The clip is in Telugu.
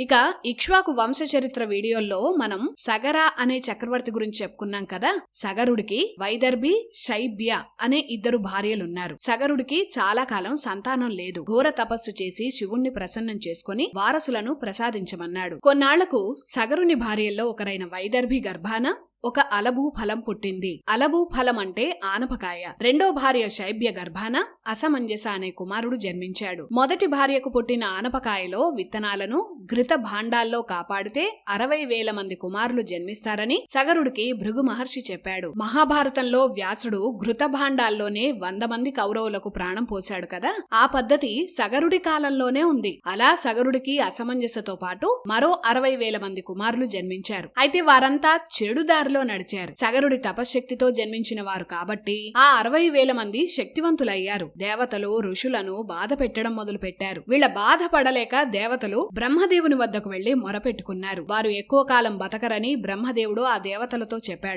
ఇక ఇక్ష్వాకు వంశ చరిత్ర వీడియోల్లో మనం సగర అనే చక్రవర్తి గురించి చెప్పుకున్నాం కదా? సగరుడికి వైదర్భి శైబ్య అనే ఇద్దరు భార్యలున్నారు. సగరుడికి చాలా కాలం సంతానం లేదు. ఘోర తపస్సు చేసి శివుణ్ణి ప్రసన్నం చేసుకుని వారసులను ప్రసాదించమన్నాడు. కొన్నాళ్ళకు సగరుని భార్యల్లో ఒకరైన వైదర్భి గర్భాన ఒక అలబూ ఫలం పుట్టింది. అలబూ ఫలం అంటే ఆనపకాయ. రెండో భార్య శైబ్య గర్భాన అసమంజస అనే కుమారుడు జన్మించాడు. మొదటి భార్యకు పుట్టిన ఆనపకాయలో విత్తనాలను ఘృత భాండాల్లో కాపాడితే అరవై వేల మంది కుమారులు జన్మిస్తారని సగరుడికి భృగు మహర్షి చెప్పాడు. మహాభారతంలో వ్యాసుడు ఘృత భాండాల్లోనే వంద మంది కౌరవులకు ప్రాణం పోశాడు కదా? ఆ పద్ధతి సగరుడి కాలంలోనే ఉంది. అలా సగరుడికి అసమంజసతో పాటు మరో అరవై వేల మంది కుమారులు జన్మించారు. అయితే వారంతా చెడుదారు దారిలో నడిచారు. సగరుడి తపశ్శక్తితో జన్మించిన వారు కాబట్టి ఆ అరవై వేల మంది శక్తివంతులయ్యారు. దేవతలు ఋషులను బాధ పెట్టడం మొదలు పెట్టారు. వీళ్ళ బాధ పడలేక దేవతలు బ్రహ్మదేవుని వద్దకు వెళ్ళి మొరపెట్టుకున్నారు. వారు ఎక్కువ కాలం బతకరని బ్రహ్మదేవుడు ఆ దేవతలతో చెప్పాడు.